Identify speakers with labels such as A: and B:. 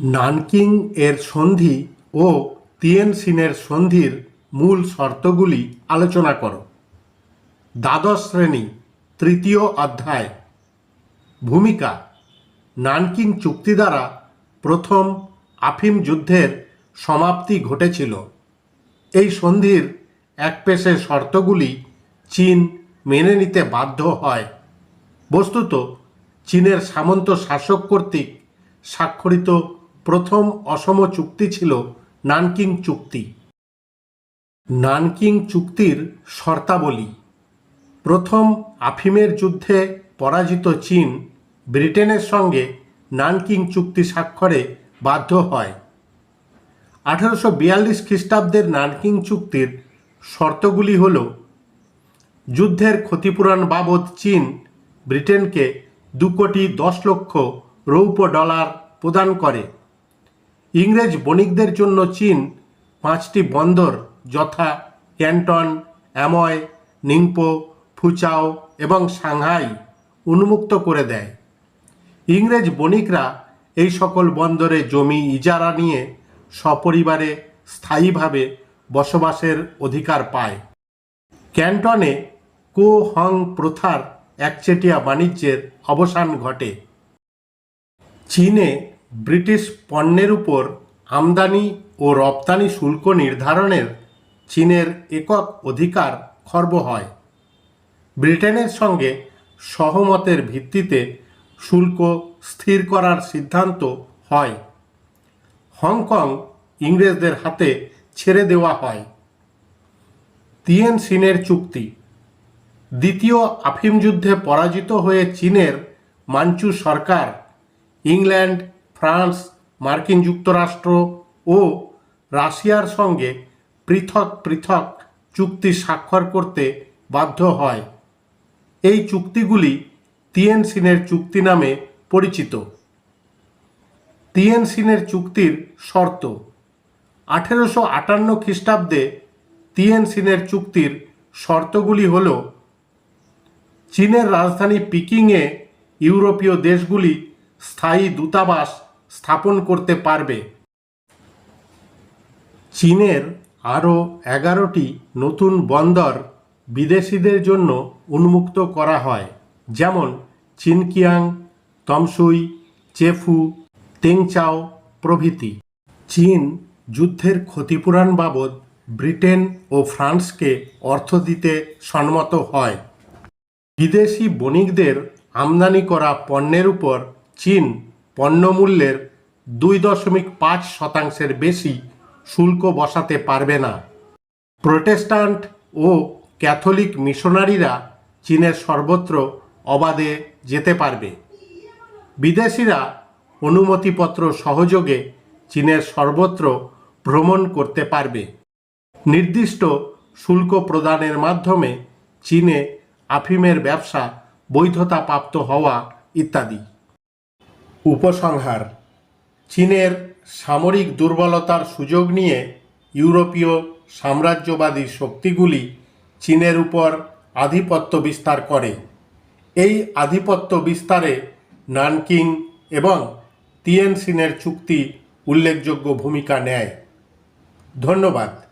A: Nanking এর সন্ধি ও তিয়েনসিনের সন্ধির মূল শর্তগুলি আলোচনা করো। দ্বাদশ শ্রেণি, তৃতীয় অধ্যায়। ভূমিকা, নানকিং চুক্তি দ্বারা প্রথম আফিম যুদ্ধের সমাপ্তি ঘটেছিল। এই সন্ধির একপেশে শর্তগুলি চীন মেনে নিতে বাধ্য হয়। বস্তুত, চীনের সামন্ত শাসক কর্তৃক স্বাক্ষরিত প্রথম অসম চুক্তি ছিল নানকিং চুক্তি। নানকিং চুক্তির শর্তাবলী। প্রথম আফিমের যুদ্ধে পরাজিত চীন ব্রিটেনের সঙ্গে নানকিং চুক্তি স্বাক্ষরে বাধ্য হয়। আঠারোশো বিয়াল্লিশ খ্রিস্টাব্দের নানকিং চুক্তির শর্তগুলি হল যুদ্ধের ক্ষতিপূরণ বাবদ চীন ব্রিটেনকে দু কোটি দশ লক্ষ রৌপ্য ডলার প্রদান করে। ইংরেজ বণিকদের জন্য চীন পাঁচটি বন্দর যথা ক্যান্টন, অ্যাময়, নিংপো, ফুচাও এবং সাংহাই উন্মুক্ত করে দেয়। ইংরেজ বণিকরা এই সকল বন্দরে জমি ইজারা নিয়ে সপরিবারে স্থায়ীভাবে বসবাসের অধিকার পায়। ক্যান্টনে কো হং প্রথার একচেটিয়া বাণিজ্যের অবসান ঘটে। চীনে ব্রিটিশ পণ্যের উপর আমদানি ও রপ্তানি শুল্ক নির্ধারণের চীনের একক অধিকার খর্ব হয়। ব্রিটেনের সঙ্গে সহমতের ভিত্তিতে শুল্ক স্থির করার সিদ্ধান্ত হয়। হংকং ইংরেজদের হাতে ছেড়ে দেওয়া হয়। তিয়েন সিনের চুক্তি। দ্বিতীয় আফিম যুদ্ধে পরাজিত হয়ে চীনের মাঞ্চু সরকার ইংল্যান্ড ফ্রান্স, মার্কিন যুক্তরাষ্ট্র ও রাশিয়ার সঙ্গে পৃথক পৃথক চুক্তি স্বাক্ষর করতে বাধ্য হয়। এই চুক্তিগুলি তিয়েন সিনের চুক্তি নামে পরিচিত। তিয়েন সিনের চুক্তির শর্ত, আঠেরোশো আটান্ন খ্রিস্টাব্দে তিয়েন সিনের চুক্তির শর্তগুলি হল, চীনের রাজধানী পিকিংয়ে ইউরোপীয় দেশগুলি স্থায়ী দূতাবাস স্থাপন করতে পারবে। চীনের আরও এগারোটি নতুন বন্দর বিদেশিদের জন্য উন্মুক্ত করা হয়, যেমন চিনকিয়াং, তমসুই, চেফু, তেংচাও প্রভৃতি। চীন যুদ্ধের ক্ষতিপূরণ বাবদ ব্রিটেন ও ফ্রান্সকে অর্থ দিতে সম্মত হয়। বিদেশি বণিকদের আমদানি করা পণ্যের উপর চীন পণ্যমূল্যের দুই দশমিক পাঁচ শতাংশের বেশি শুল্ক বসাতে পারবে না। প্রোটেস্টান্ট ও ক্যাথলিক মিশনারিরা চীনের সর্বত্র অবাধে যেতে পারবে। বিদেশিরা অনুমতিপত্র সহযোগে চীনের সর্বত্র ভ্রমণ করতে পারবে। নির্দিষ্ট শুল্ক প্রদানের মাধ্যমে চীনে আফিমের ব্যবসা বৈধতাপ্রাপ্ত হওয়া ইত্যাদি। উপসংহার। চীনের সামরিক দুর্বলতার সুযোগ নিয়ে ইউরোপীয় সাম্রাজ্যবাদী শক্তিগুলি চীনের উপর আধিপত্য বিস্তার করে। এই আধিপত্য বিস্তারে নানকিং এবং তিয়েনসিনের চুক্তি উল্লেখযোগ্য ভূমিকা নেয়। ধন্যবাদ।